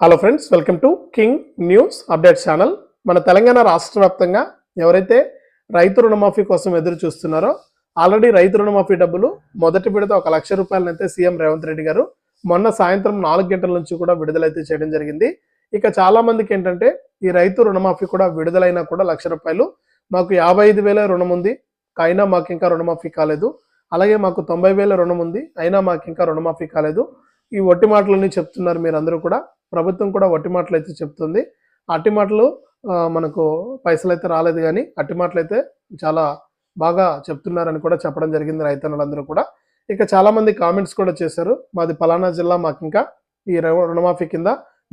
Hello friends welcome to king news update channel మన తెలంగాణ రాష్ట్ర వ్యాప్తంగా ఎవరైతే రైతు రుణమాఫీ కోసం ఎదురు చూస్తున్నారో ఆల్రెడీ రైతు రుణమాఫీ డబ్బులు మొదటి విడత ఒక లక్ష రూపాయలనైతే సీఎం రేవంత్ రెడ్డి గారు మొన్న సాయంత్రం నాలుగు గంటల నుంచి కూడా విడుదలైతే చేయడం జరిగింది. ఇక చాలా మందికి ఏంటంటే ఈ రైతు రుణమాఫీ కూడా విడుదలైనా కూడా లక్ష రూపాయలు. మాకు యాభై ఐదు వేల రుణం ఉంది అయినా మాకు ఇంకా రుణమాఫీ కాలేదు. అలాగే మాకు తొంభై వేల రుణం ఉంది అయినా మాకు ఇంకా రుణమాఫీ కాలేదు. ఈ ఒట్టి మాటలన్నీ చెప్తున్నారు మీరు అందరూ కూడా. ప్రభుత్వం కూడా వట్టి మాటలు అయితే చెప్తుంది అట్టి మాటలు మనకు పైసలు అయితే రాలేదు కానీ అట్టి మాటలు అయితే చాలా బాగా చెప్తున్నారని కూడా చెప్పడం జరిగింది రైతన్నులందరూ కూడా. ఇక చాలామంది కామెంట్స్ కూడా చేశారు. మాది పలానా జిల్లా మాకు ఇంకా ఈ రుణమాఫీ కింద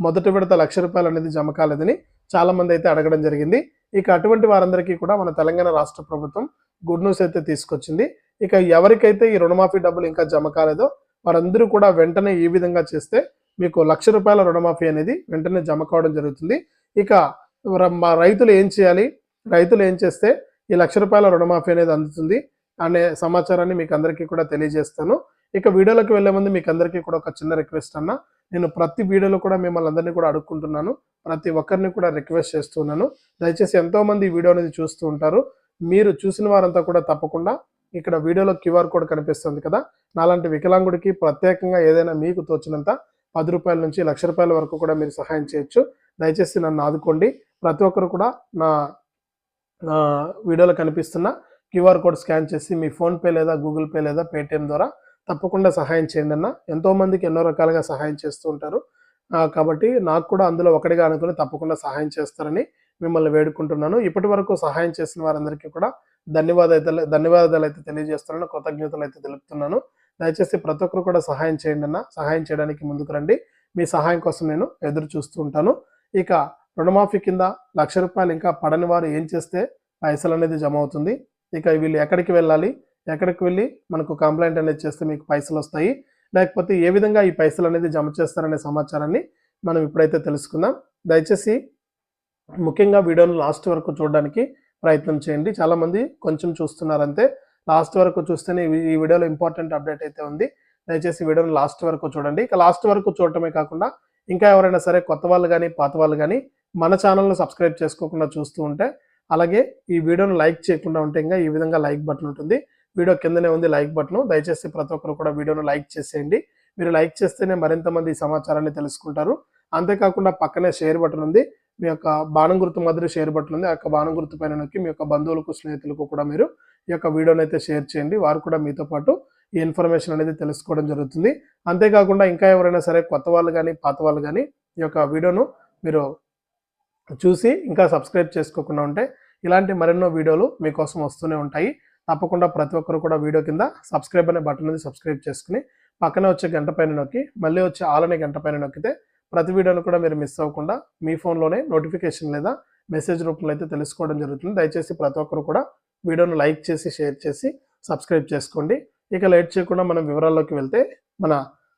మొదటి విడత లక్ష రూపాయలు అనేది జమ కాలేదని చాలామంది అయితే అడగడం జరిగింది. ఇక అటువంటి వారందరికీ కూడా మన తెలంగాణ రాష్ట్ర ప్రభుత్వం గుడ్ న్యూస్ అయితే తీసుకొచ్చింది. ఇక ఎవరికైతే ఈ రుణమాఫీ డబ్బులు ఇంకా జమ కాలేదో వారందరూ కూడా వెంటనే ఈ విధంగా చేస్తే మీకు లక్ష రూపాయల రుణమాఫీ అనేది వెంటనే జమ కావడం జరుగుతుంది. ఇక మా రైతులు ఏం చేయాలి? రైతులు ఏం చేస్తే ఈ లక్ష రూపాయల రుణమాఫీ అనేది అందుతుంది అనే సమాచారాన్ని మీకు అందరికీ కూడా తెలియజేస్తాను. ఇక వీడియోలోకి వెళ్ళే ముందు మీకు అందరికీ కూడా ఒక చిన్న రిక్వెస్ట్ అన్న. నేను ప్రతి వీడియోలో కూడా మిమ్మల్ని అందరినీ కూడా అడుక్కుంటున్నాను. ప్రతి ఒక్కరిని కూడా రిక్వెస్ట్ చేస్తున్నాను దయచేసి ఎంతో మంది ఈ వీడియో అనేది చూస్తూ ఉంటారు. మీరు చూసిన వారంతా కూడా తప్పకుండా ఇక్కడ వీడియోలో క్యూఆర్ కోడ్ కనిపిస్తుంది కదా. నాలాంటి వికలాంగుడికి ప్రత్యేకంగా ఏదైనా మీకు తోచినంత పది రూపాయల నుంచి లక్ష రూపాయల వరకు కూడా మీరు సహాయం చేయొచ్చు. దయచేసి నన్ను ఆదుకోండి. ప్రతి ఒక్కరు కూడా నా వీడియోలో కనిపిస్తున్న క్యూఆర్ కోడ్ స్కాన్ చేసి మీ ఫోన్పే లేదా గూగుల్ పే లేదా పేటిఎం ద్వారా తప్పకుండా సహాయం చేయండి అన్న. ఎంతోమందికి ఎన్నో రకాలుగా సహాయం చేస్తూ ఉంటారు. కాబట్టి నాకు కూడా అందులో ఒకటిగా అనుకుని తప్పకుండా సహాయం చేస్తారని మిమ్మల్ని వేడుకుంటున్నాను. ఇప్పటి వరకు సహాయం చేసిన వారందరికీ కూడా ధన్యవాదాలు ధన్యవాదాలు అయితే తెలియజేస్తున్నాను. కృతజ్ఞతలు అయితే తెలుపుతున్నాను. దయచేసి ప్రతి ఒక్కరు కూడా సహాయం చేయండి అన్న. సహాయం చేయడానికి ముందుకు రండి. మీ సహాయం కోసం నేను ఎదురు చూస్తూ ఉంటాను. ఇక రుణమాఫీ కింద లక్ష రూపాయలు ఇంకా పడని వారు ఏం చేస్తే పైసలు అనేది జమ అవుతుంది. ఇక వీళ్ళు ఎక్కడికి వెళ్ళాలి? ఎక్కడికి వెళ్ళి మనకు కంప్లైంట్ అనేది చేస్తే మీకు పైసలు వస్తాయి. లేకపోతే ఏ విధంగా ఈ పైసలు అనేది జమ చేస్తారనే సమాచారాన్ని మనం ఇప్పుడైతే తెలుసుకుందాం. దయచేసి ముఖ్యంగా వీడియోను లాస్ట్ వరకు చూడడానికి ప్రయత్నం చేయండి. చాలామంది కొంచెం చూస్తున్నారంతే. లాస్ట్ వరకు చూస్తేనే ఈ- వీడియోలో ఇంపార్టెంట్ అప్డేట్ అయితే ఉంది. దయచేసి వీడియోని లాస్ట్ వరకు చూడండి. ఇక లాస్ట్ వరకు చూడటమే కాకుండా ఇంకా ఎవరైనా సరే కొత్త వాళ్ళు కానీ పాత వాళ్ళు కానీ మన ఛానల్ను సబ్స్క్రైబ్ చేసుకోకుండా చూస్తూ ఉంటే అలాగే ఈ వీడియోను లైక్ చేయకుండా ఉంటే ఇంకా ఈ విధంగా లైక్ బటన్ ఉంటుంది. వీడియో కిందనే ఉంది లైక్ బటన్. దయచేసి ప్రతి ఒక్కరు కూడా వీడియోను లైక్ చేసేయండి. మీరు లైక్ చేస్తేనే మరింత మంది ఈ సమాచారాన్ని తెలుసుకుంటారు. అంతేకాకుండా పక్కనే షేర్ బటన్ ఉంది. మీ యొక్క బాణం గుర్తు మాదిరి షేర్ బట్టలు ఉంది. ఆ యొక్క బాణం గుర్తు పైన నొక్కి మీ యొక్క బంధువులకు స్నేహితులకు కూడా మీరు ఈ యొక్క వీడియోని అయితే షేర్ చేయండి. వారు కూడా మీతో పాటు ఈ ఇన్ఫర్మేషన్ అనేది తెలుసుకోవడం జరుగుతుంది. అంతేకాకుండా ఇంకా ఎవరైనా సరే కొత్త వాళ్ళు కానీ పాత వాళ్ళు కానీ ఈ యొక్క వీడియోను మీరు చూసి ఇంకా సబ్స్క్రైబ్ చేసుకోకుండా ఉంటే ఇలాంటి మరెన్నో వీడియోలు మీకోసం వస్తూనే ఉంటాయి. తప్పకుండా ప్రతి ఒక్కరు కూడా వీడియో కింద సబ్స్క్రైబ్ అనే బటన్ అనేది సబ్స్క్రైబ్ చేసుకుని పక్కనే వచ్చే గంట పైన నొక్కి మళ్ళీ వచ్చే ఆల్ అనే గంట పైన నొక్కితే ప్రతి వీడియోను కూడా మీరు మిస్ అవ్వకుండా మీ ఫోన్లోనే నోటిఫికేషన్ లేదా మెసేజ్ రూపంలో అయితే తెలుసుకోవడం జరుగుతుంది. దయచేసి ప్రతి ఒక్కరు కూడా వీడియోను లైక్ చేసి షేర్ చేసి సబ్స్క్రైబ్ చేసుకోండి. ఇక లేట్ చేయకుండా మనం వివరాల్లోకి వెళ్తే మన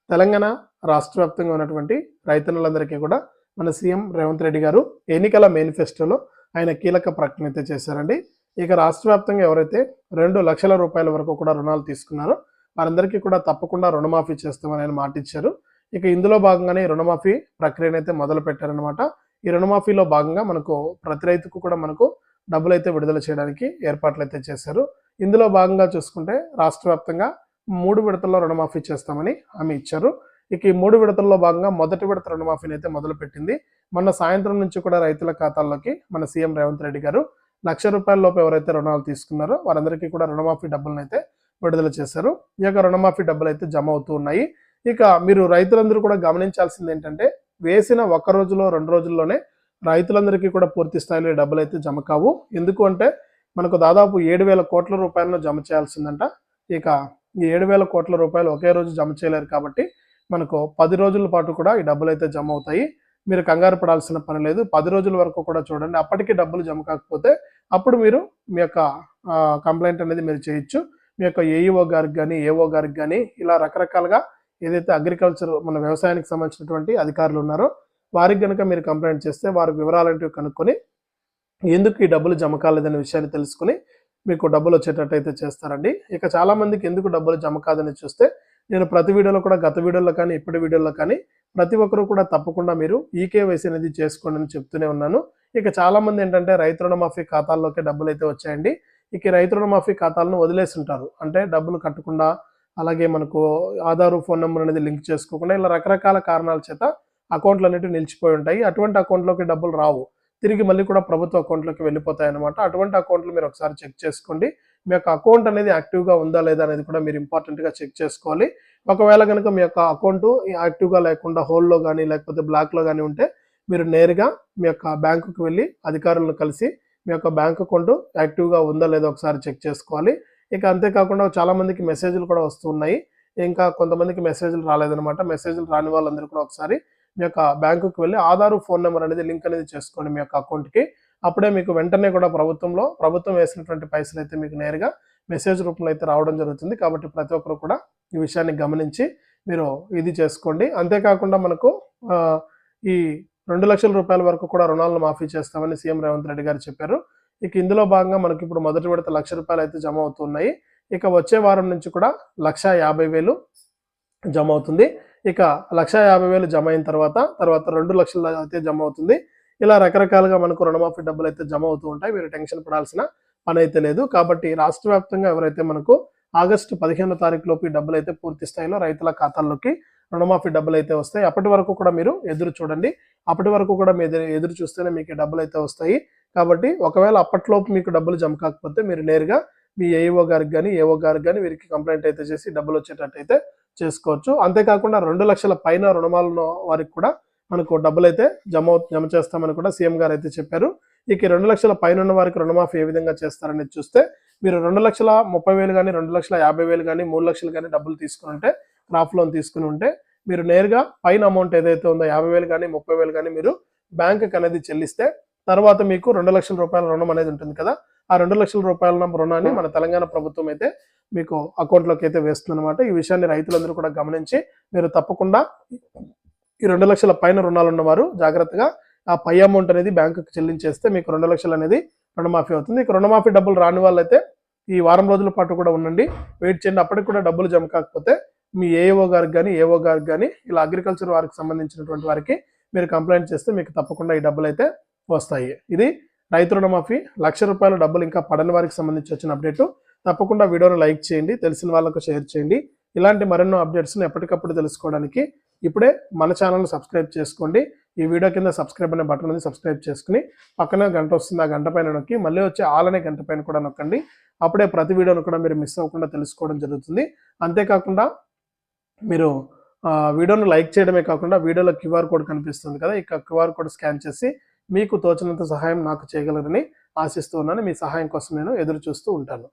తెలంగాణ రాష్ట్ర వ్యాప్తంగా ఉన్నటువంటి రైతన్నులందరికీ కూడా మన సీఎం రేవంత్ రెడ్డి గారు ఎన్నికల మేనిఫెస్టోలో ఆయన కీలక ప్రకటన అయితే చేశారండి. ఇక రాష్ట్ర వ్యాప్తంగా ఎవరైతే రెండు లక్షల రూపాయల వరకు కూడా రుణాలు తీసుకున్నారో వారందరికీ కూడా తప్పకుండా రుణమాఫీ చేస్తామని ఆయన మాటిచ్చారు. ఇక ఇందులో భాగంగానే రుణమాఫీ ప్రక్రియను అయితే మొదలు పెట్టారనమాట ఈ రుణమాఫీలో భాగంగా మనకు ప్రతి రైతుకు కూడా మనకు డబ్బులు అయితే విడుదల చేయడానికి ఏర్పాట్లు అయితే చేశారు. ఇందులో భాగంగా చూసుకుంటే రాష్ట్ర వ్యాప్తంగా మూడు విడతల్లో రుణమాఫీ చేస్తామని హామీ ఇచ్చారు. ఇక ఈ మూడు విడతల్లో భాగంగా మొదటి విడత రుణమాఫీని అయితే మొదలుపెట్టింది. మొన్న సాయంత్రం నుంచి కూడా రైతుల ఖాతాల్లోకి మన సీఎం రేవంత్ రెడ్డి గారు లక్ష రూపాయల లోపు ఎవరైతే రుణాలు తీసుకున్నారో వారందరికీ కూడా రుణమాఫీ డబ్బులను అయితే విడుదల చేశారు. ఈ యొక్క రుణమాఫీ డబ్బులు అయితే జమ అవుతూ ఉన్నాయి. ఇక మీరు రైతులందరూ కూడా గమనించాల్సింది ఏంటంటే వేసిన ఒక రోజులో రెండు రోజుల్లోనే రైతులందరికీ కూడా పూర్తి స్థాయిలో ఈ డబ్బులు అయితే జమ కావు. ఎందుకు అంటే మనకు దాదాపు ఏడు వేల కోట్ల రూపాయలను జమ చేయాల్సిందంట. ఇక ఈ ఏడు వేల కోట్ల రూపాయలు ఒకే రోజు జమ చేయలేరు కాబట్టి మనకు పది రోజుల పాటు కూడా ఈ డబ్బులు అయితే జమ అవుతాయి. మీరు కంగారు పడాల్సిన పని లేదు. పది రోజుల వరకు కూడా చూడండి. అప్పటికి డబ్బులు జమ కాకపోతే అప్పుడు మీరు మీ యొక్క కంప్లైంట్ అనేది మీరు చేయొచ్చు. మీ యొక్క ఏఈఓ గారికి కానీ ఏఓ గారికి కానీ ఇలా రకరకాలుగా ఏదైతే అగ్రికల్చర్ మన వ్యవసాయానికి సంబంధించినటువంటి అధికారులు ఉన్నారో వారికి కనుక మీరు కంప్లైంట్ చేస్తే వారి వివరాలంటివి కనుక్కొని ఎందుకు ఈ డబ్బులు జమ కాలేదనే విషయాన్ని తెలుసుకుని మీకు డబ్బులు వచ్చేటట్టయితే చేస్తారండి. ఇక చాలామందికి ఎందుకు డబ్బులు జమ కాదని చూస్తే నేను ప్రతి వీడియోలో కూడా గత వీడియోలో కానీ ఇప్పటి వీడియోలో కానీ ప్రతి ఒక్కరూ కూడా తప్పకుండా మీరు ఈకేవైసీ అనేది చేసుకోండి అని చెప్తూనే ఉన్నాను. ఇక చాలా మంది ఏంటంటే రైతు రుణమాఫీ ఖాతాల్లోకి డబ్బులు అయితే వచ్చాయండి. ఇక రైతు రుణమాఫీ ఖాతాలను వదిలేసి ఉంటారు. అంటే డబ్బులు కట్టకుండా అలాగే మనకు ఆధార్ ఫోన్ నెంబర్ అనేది లింక్ చేసుకోకుండా ఇలా రకరకాల కారణాల చేత అకౌంట్లు అనేవి నిలిచిపోయి ఉంటాయి. అటువంటి అకౌంట్లోకి డబ్బులు రావు. తిరిగి మళ్ళీ కూడా ప్రభుత్వ అకౌంట్లోకి వెళ్ళిపోతాయి అనమాట అటువంటి అకౌంట్లు మీరు ఒకసారి చెక్ చేసుకోండి. మీ యొక్క అకౌంట్ అనేది యాక్టివ్గా ఉందా లేదా అనేది కూడా మీరు ఇంపార్టెంట్గా చెక్ చేసుకోవాలి. ఒకవేళ కనుక మీ యొక్క అకౌంట్ యాక్టివ్గా లేకుండా హోల్లో కానీ లేకపోతే బ్లాక్లో కానీ ఉంటే మీరు నేరుగా మీ యొక్క బ్యాంకుకి వెళ్ళి అధికారులను కలిసి మీ యొక్క బ్యాంక్ అకౌంట్ యాక్టివ్గా ఉందా లేదా ఒకసారి చెక్ చేసుకోవాలి. ఇక అంతేకాకుండా చాలామందికి మెసేజ్లు కూడా వస్తున్నాయి. ఇంకా కొంతమందికి మెసేజ్లు రాలేదనమాట మెసేజ్లు రాని వాళ్ళందరూ కూడా ఒకసారి మీ యొక్క బ్యాంకుకి వెళ్ళి ఆధారు ఫోన్ నెంబర్ అనేది లింక్ అనేది చేసుకోండి మీ యొక్క అకౌంట్కి అప్పుడే మీకు వెంటనే కూడా ప్రభుత్వంలో ప్రభుత్వం వేసినటువంటి పైసలు అయితే మీకు నేరుగా మెసేజ్ రూపంలో అయితే రావడం జరుగుతుంది. కాబట్టి ప్రతి ఒక్కరు కూడా ఈ విషయాన్ని గమనించి మీరు ఇది చేసుకోండి. అంతేకాకుండా మనకు ఈ రెండు లక్షల రూపాయల వరకు కూడా రుణాలను మాఫీ చేస్తామని సీఎం రేవంత్ రెడ్డి గారు చెప్పారు. ఇక ఇందులో భాగంగా మనకి ఇప్పుడు మొదటి విడత లక్ష రూపాయలు అయితే జమ అవుతున్నాయి. ఇక వచ్చే వారం నుంచి కూడా లక్ష యాభై వేలు జమ అవుతుంది. ఇక లక్ష యాభై వేలు జమ అయిన తర్వాత తర్వాత రెండు లక్షలు అయితే జమ అవుతుంది. ఇలా రకరకాలుగా మనకు రుణమాఫీ డబ్బులు అయితే జమ అవుతూ ఉంటాయి. మీరు టెన్షన్ పడాల్సిన పని అయితే లేదు. కాబట్టి రాష్ట్ర వ్యాప్తంగా ఎవరైతే మనకు ఆగస్టు పదిహేనో తారీఖులోపు ఈ డబ్బులు అయితే పూర్తి స్థాయిలో రైతుల ఖాతాల్లోకి రుణమాఫీ డబ్బులు అయితే వస్తాయి. అప్పటి వరకు కూడా మీరు ఎదురు చూడండి. అప్పటి వరకు కూడా మీరు ఎదురు- చూస్తేనే మీకు డబ్బులు అయితే వస్తాయి. కాబట్టి ఒకవేళ అప్పట్లోపు మీకు డబ్బులు జమ కాకపోతే మీరు నేరుగా మీ ఏఈఓ గారికి కానీ ఏఓ గారికి కానీ వీరికి కంప్లైంట్ అయితే చేసి డబ్బులు వచ్చేటట్టయితే చేసుకోవచ్చు. అంతేకాకుండా రెండు లక్షల పైన రుణమాలను వారికి కూడా మనకు డబ్బులు అయితే జమ జమ చేస్తామని కూడా సీఎం గారు అయితే చెప్పారు. ఇక రెండు లక్షల పైన ఉన్న వారికి రుణమాఫీ ఏ విధంగా చేస్తారని చూస్తే మీరు రెండు లక్షల ముప్పై వేలు కానీ రెండు లక్షల యాభై వేలు కానీ మూడు లక్షలు కానీ డబ్బులు తీసుకుని ఉంటే క్రాప్ లోన్ తీసుకుని ఉంటే మీరు నేరుగా పైన అమౌంట్ ఏదైతే ఉందో యాభై వేలు కానీ ముప్పై వేలు కానీ మీరు బ్యాంకుకి అనేది చెల్లిస్తే తర్వాత మీకు రెండు లక్షల రూపాయల రుణం అనేది ఉంటుంది కదా. ఆ రెండు లక్షల రూపాయల రుణాన్ని మన తెలంగాణ ప్రభుత్వం అయితే మీకు అకౌంట్లోకి అయితే వేస్తుందన్నమాట. ఈ విషయాన్ని రైతులందరూ కూడా గమనించి మీరు తప్పకుండా ఈ రెండు లక్షల పైన రుణాలు ఉన్నవారు జాగ్రత్తగా ఆ పై అమౌంట్ అనేది బ్యాంకుకి చెల్లించేస్తే మీకు రెండు లక్షలు అనేది రుణమాఫీ అవుతుంది. ఇక రుణమాఫీ డబ్బులు రాని వాళ్ళైతే ఈ వారం రోజుల పాటు కూడా ఉండండి. వెయిట్ చేయండి. అప్పటికి కూడా డబ్బులు జమ కాకపోతే మీ ఏఓ గారికి కానీ ఏఓ గారికి కానీ ఇలా అగ్రికల్చర్ వారికి సంబంధించినటువంటి వారికి మీరు కంప్లైంట్ చేస్తే మీకు తప్పకుండా ఈ డబ్బులు అయితే వస్తాయి. ఇది రైతు రుణమాఫీ లక్ష రూపాయల డబ్బులు ఇంకా పడని వారికి సంబంధించి వచ్చిన అప్డేట్. తప్పకుండా వీడియోను లైక్ చేయండి తెలిసిన వాళ్ళకు షేర్ చేయండి. ఇలాంటి మరెన్నో అప్డేట్స్ని ఎప్పటికప్పుడు తెలుసుకోవడానికి ఇప్పుడే మన ఛానల్ని సబ్స్క్రైబ్ చేసుకోండి. ఈ వీడియో కింద సబ్స్క్రైబ్ అనే బటన్ ఉంది సబ్స్క్రైబ్ చేసుకుని పక్కన గంట వస్తుంది ఆ గంట పైన నొక్కి మళ్ళీ వచ్చే ఆల్ అనే గంట పైన కూడా నొక్కండి. అప్పుడే ప్రతి వీడియోను కూడా మీరు మిస్ అవ్వకుండా తెలుసుకోవడం జరుగుతుంది. అంతేకాకుండా మీరు వీడియోను లైక్ చేయడమే కాకుండా వీడియోలో క్యూఆర్ కోడ్ కనిపిస్తుంది కదా ఇక క్యూఆర్ కోడ్ స్కాన్ చేసి మీకు తోచినంత సహాయం నాకు చేయగలరని ఆశిస్తూ ఉన్నాను. మీ సహాయం కోసం నేను ఎదురు చూస్తూ ఉంటాను.